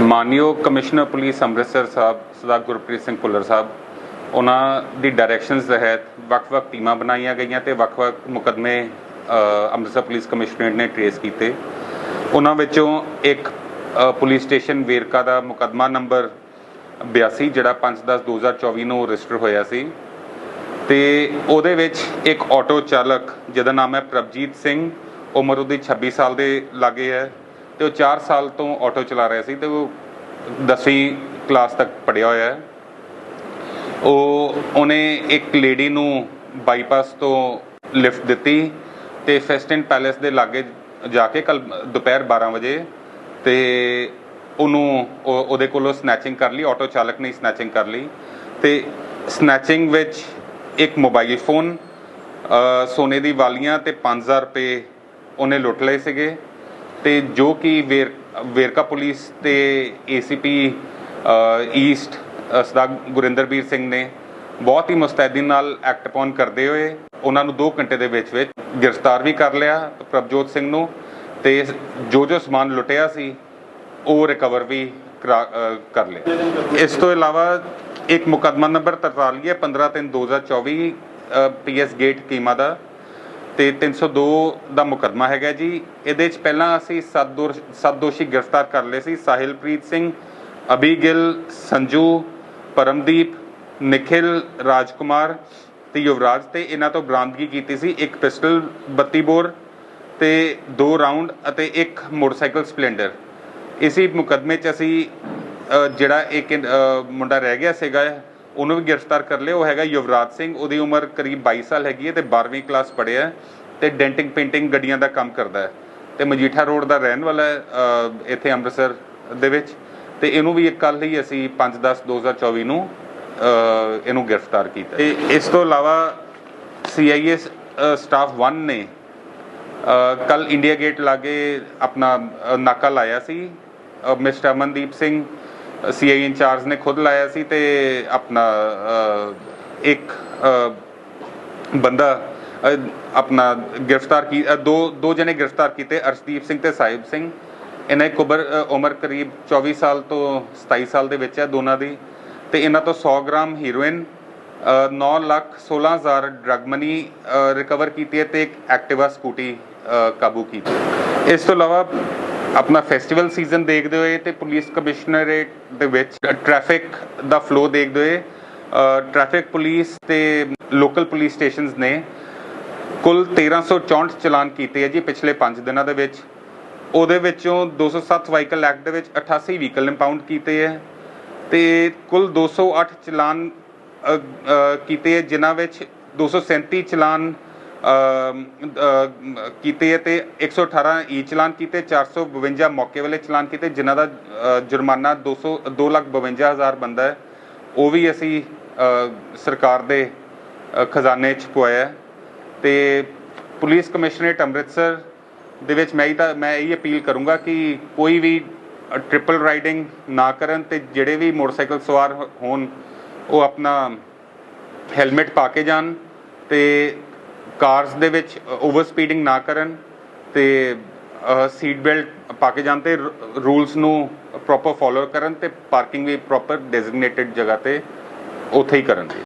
ਮਾਨਯੋਗ commissioner police Amritsar ਸਾਹਿਬ, ਸਰਦਾਰ ਗੁਰਪ੍ਰੀਤ ਸਿੰਘ ਭੁੱਲਰ ਸਾਹਿਬ, ਉਹਨਾਂ ਦੀ ਡਾਇਰੈਕਸ਼ਨਸ ਤਹਿਤ ਵੱਖ-ਵੱਖ ਟੀਮਾਂ ਬਣਾਈਆਂ ਗਈਆਂ ਤੇ ਵੱਖ-ਵੱਖ ਮੁਕਦਮੇ ਅੰਮ੍ਰਿਤਸਰ ਪੁਲਿਸ ਕਮਿਸ਼ਨਰੇਟ ਨੇ ਟਰੇਸ ਕੀਤੇ। ਉਹਨਾਂ ਵਿੱਚੋਂ ਇੱਕ ਪੁਲਿਸ ਸਟੇਸ਼ਨ ਵੇਰਕਾ ਦਾ ਮੁਕਦਮਾ ਨੰਬਰ 82 ਜਿਹੜਾ 5/10/2024 ਨੂੰ ਰਜਿਸਟਰ ਹੋਇਆ ਸੀ ਤੇ ਉਹਦੇ ਵਿੱਚ ਇੱਕ ਆਟੋ ਚਾਲਕ, ਜਿਹਦਾ ਨਾਮ ਹੈ ਪ੍ਰਭਜੀਤ ਸਿੰਘ, ਉਮਰ ਉਹਦੀ 26 ਸਾਲ ਦੇ ਲਾਗੇ ਹੈ। ਤੇ ਉਹ 4 ਸਾਲ ਤੋਂ ਆਟੋ ਚਲਾ ਰਿਹਾ ਸੀ ਤੇ ਉਹ 10ਵੀਂ ਕਲਾਸ ਤੱਕ ਪੜਿਆ ਹੋਇਆ ਹੈ। ਉਹ, ਉਹਨੇ ਇੱਕ ਲੇਡੀ ਨੂੰ ਬਾਈਪਾਸ ਤੋਂ ਲਿਫਟ ਦਿੱਤੀ ਤੇ ਫੈਸਟਨ ਪੈਲੇਸ ਦੇ ਲਾਗੇ ਜਾ ਕੇ ਕੱਲ ਦੁਪਹਿਰ 12 ਵਜੇ ਤੇ ਉਹਨੂੰ ਉਹ- ਉਹਦੇ ਕੋਲੋਂ ਸਨੈਚਿੰਗ ਕਰ ਲਈ ਆਟੋ ਚਾਲਕ ਨੇ ਸਨੈਚਿੰਗ ਕਰ ਲਈ ਤੇ ਸਨੈਚਿੰਗ ਵਿੱਚ ਇੱਕ ਮੋਬਾਈਲ ਫੋਨ ਸੋਨੇ ਦੀ ਵਾਲੀਆਂ ਤੇ 5000 ਰੁਪਏ ਉਹਨੇ ਲੁੱਟ ਲਏ ਸੀਗੇ। ਤੇ ਜੋ ਕਿ ਵੇਰ, ਵੇਰਕਾ ਪੁਲਿਸ ਤੇ ਏਸੀਪੀ ਈਸਟ ਸਦਾ ਸਰਦਾਰ ਗੁਰਿੰਦਰਬੀਰ ਸਿੰਘ ਨੇ ਬਹੁਤ ਹੀ ਮੁਸਤੈਦੀ ਨਾਲ ਐਕਟ ਅਪਨ ਕਰਦੇ ਹੋਏ ਉਹਨਾਂ ਨੂੰ 2 ਘੰਟੇ ਦੇ ਵਿੱਚ ਵਿੱਚ ਗ੍ਰਿਫਤਾਰ ਵੀ ਕਰ ਲਿਆ ਪ੍ਰਭਜੋਤ ਸਿੰਘ ਨੂੰ ਤੇ ਜੋ ਜੋ ਸਮਾਨ ਲੁੱਟਿਆ ਸੀ, ਉਹ ਰਿਕਵਰ ਵੀ ਕਰਾ- ਕਰ ਲਿਆ। ਇਸ ਤੋਂ ਇਲਾਵਾ ਇੱਕ ਮੁਕੱਦਮਾ ਨੰਬਰ 43 ਹੈ 15 3 2024 ਪੀਐਸ ਗੇਟ ਕੀਮਾ ਦਾ। ਤੇ 302 ਦਾ ਮੁਕੱਦਮਾ ਹੈਗਾ ਜੀ। ਇਹਦੇ ਚ ਪਹਿਲਾਂ ਅਸੀਂ ਸੱਤ ਦੋਸ਼- ਸੱਤ ਦੋਸ਼ੀ ਗ੍ਰਿਫਤਾਰ ਕਰ ਲਏ ਸੀ। ਸਾਹਿਲਪ੍ਰੀਤ ਸਿੰਘ ਅਬੀਗਿਲ ਸੰਜੂ, ਪਰਮਦੀਪ, ਨikhil, ਰਾਜਕੁਮਾਰ ਤੇ ਯੁਵਰਾਜ ਤੇ ਇਹਨਾਂ ਤੋਂ ਬਰਾਮਦਗੀ ਕੀਤੀ ਸੀ। ਇੱਕ ਪਿਸਟਲ 32 ਬੋਰ ਤੇ ਦੋ ਰਾਉਂਡ ਅਤੇ ਇੱਕ ਮੋਟਰਸਾਈਕਲ ਸਪਲੈਂਡਰ। ਇਸੇ ਮੁਕੱਦਮੇ 'ਚ ਅਸੀਂ ਜਿਹੜਾ ਇੱਕ ਮੁੰਡਾ ਰਹਿ ਗਿਆ ਸੀਗਾ ਉਹਨੂੰ ਵੀ ਗ੍ਰਿਫਤਾਰ ਕਰ ਲਿਆ। ਉਹ ਹੈਗਾ ਯੁਵਰਾਜ ਸਿੰਘ। ਉਹਦੀ ਉਮਰ ਕਰੀਬ 22 ਸਾਲ ਹੈਗੀ ਹੈ ਤੇ 12ਵੀਂ ਕਲਾਸ ਪੜ੍ਹਿਆ ਹੈ ਤੇ ਡੈਂਟਿੰਗ, ਪੇਂਟਿੰਗ ਗੱਡੀਆਂ ਦਾ ਕੰਮ ਕਰਦਾ ਹੈ। ਤੇ ਮਜੀਠਾ ਰੋਡ ਦਾ ਰਹਿਣ ਵਾਲਾ ਹੈ ਇੱਥੇ ਅੰਮ੍ਰਿਤਸਰ ਦੇ ਵਿੱਚ। ਤੇ ਇਹਨੂੰ ਵੀ ਇੱਕ ਕੱਲ ਹੀ ਅਸੀਂ 5/10/2024 ਨੂੰ ਇਹਨੂੰ ਗ੍ਰਿਫਤਾਰ ਕੀਤਾ ਤੇ ਇਸ ਤੋਂ ਇਲਾਵਾ ਸੀਆਈਏ ਸਟਾਫ 1 ਨੇ ਕੱਲ ਇੰਡੀਆ ਗੇਟ ਲਾਗੇ ਆਪਣਾ ਨਾਕਾ ਲਾਇਆ ਸੀ। Mister Amandeep Singh CI incharge ਨੇ ਖੁਦ ਲਾਇਆ ਸੀ ਤੇ ਆਪਣਾ ਇੱਕ ਬੰਦਾ ਆਪਣਾ ਗ੍ਰਿਫਤਾਰ ਕੀ ਦੋ ਦੋ ਜਣੇ ਗ੍ਰਿਫਤਾਰ ਕੀਤੇ, ਅਰਸ਼ਦੀਪ ਸਿੰਘ ਤੇ ਸਾਹਿਬ ਸਿੰਘ। ਇਹਨਾਂ ਦੀ ਉਮਰ ਉਮਰ ਕਰੀਬ 24 ਸਾਲ ਤੋਂ 27 ਸਾਲ ਦੇ ਵਿੱਚ ਹੈ ਦੋਨਾਂ ਦੀ। ਤੇ ਇਹਨਾਂ ਤੋਂ 100 ਗ੍ਰਾਮ ਹੀਰੋਇਨ 9 ਲੱਖ 16 ਹਜ਼ਾਰ ਡਰਗ ਮਨੀ ਰਿਕਵਰ ਕੀਤੀ ਹੈ ਤੇ ਇੱਕ ਐਕਟਿਵਾ ਸਕੂਟੀ ਕਾਬੂ ਕੀਤੀ ਇਸ ਤੋਂ ਇਲਾਵਾ ਆਪਣਾ ਫੈਸਟੀਵਲ ਸੀਜ਼ਨ ਦੇਖਦੇ ਹੋਏ ਤੇ ਪੁਲਿਸ ਕਮਿਸ਼ਨਰੇਟ ਦੇ ਵਿੱਚ ਟ੍ਰੈਫਿਕ ਦਾ ਫਲੋ ਦੇਖਦੇ ਹੋਏ ਟ੍ਰੈਫਿਕ ਪੁਲਿਸ ਤੇ ਲੋਕਲ ਪੁਲਿਸ ਸਟੇਸ਼ਨਸ ਨੇ ਕੁੱਲ 1364 ਚਲਾਨ ਕੀਤੇ ਹੈ ਜੀ ਪਿਛਲੇ 5 ਦਿਨਾਂ ਦੇ ਵਿੱਚ। ਉਹਦੇ ਵਿੱਚੋਂ 207 ਵਾਹੀਕਲ ਐਕਟ ਦੇ ਵਿੱਚ 88 ਵਹੀਕਲ ਇੰਪਾਊਂਡ ਕੀਤੇ ਹੈ ਤੇ ਕੁੱਲ 208 ਚਲਾਨ ਅ, ਅ, ਕੀਤੇ ਹੈ ਜਿਨ੍ਹਾਂ ਵਿੱਚ 237 ਚਲਾਨ ਅ, ਅ, ਕੀਤੇ ਹੈ ਤੇ 118 ਈ ਚਲਾਨ ਕੀਤੇ 452 ਮੌਕੇ ਵਾਲੇ ਚਲਾਨ ਕੀਤੇ ਜਿਨ੍ਹਾਂ ਦਾ ਅ, ਜੁਰਮਾਨਾ 200 2 ਲੱਖ 52 ਹਜ਼ਾਰ ਬੰਦਾ ਹੈ। ਉਹ ਵੀ ਅਸੀਂ ਸਰਕਾਰ ਦੇ ਖਜ਼ਾਨੇ 'ਚ ਪਵਾਇਆ ਹੈ। ਤੇ ਪੁਲਿਸ ਕਮਿਸ਼ਨਰੇਟ ਅੰਮ੍ਰਿਤਸਰ ਦੇ ਵਿੱਚ ਮੈਂ ਹੀ ਤਾਂ ਮੈਂ ਇਹ ਅਪੀਲ ਕਰੂੰਗਾ ਕਿ ਕੋਈ ਵੀ ਟ੍ਰਿਪਲ ਰਾਈਡਿੰਗ ਨਾ ਕਰਨ ਤੇ ਜਿਹੜੇ ਵੀ ਮੋਟਰਸਾਈਕਲ ਸਵਾਰ ਹੋਣ ਉਹ ਆਪਣਾ ਹੈਲਮਟ ਪਾ ਕੇ ਜਾਣ ਤੇ ਕਾਰਸ ਦੇ ਵਿੱਚ ਓਵਰ ਸਪੀਡਿੰਗ ਨਾ ਕਰਨ ਤੇ ਸੀਟ ਬੈਲਟ ਪਾ ਕੇ ਜਾਣ ਤੇ ਰੂਲਸ ਨੂੰ ਪ੍ਰੋਪਰ ਫੋਲੋ ਕਰਨ ਤੇ ਪਾਰਕਿੰਗ ਵੀ ਪ੍ਰੋਪਰ ਡੈਜ਼ਿਗਨੇਟਿਡ ਜਗ੍ਹਾ ਤੇ ਉੱਥੇ ਹੀ ਕਰਨ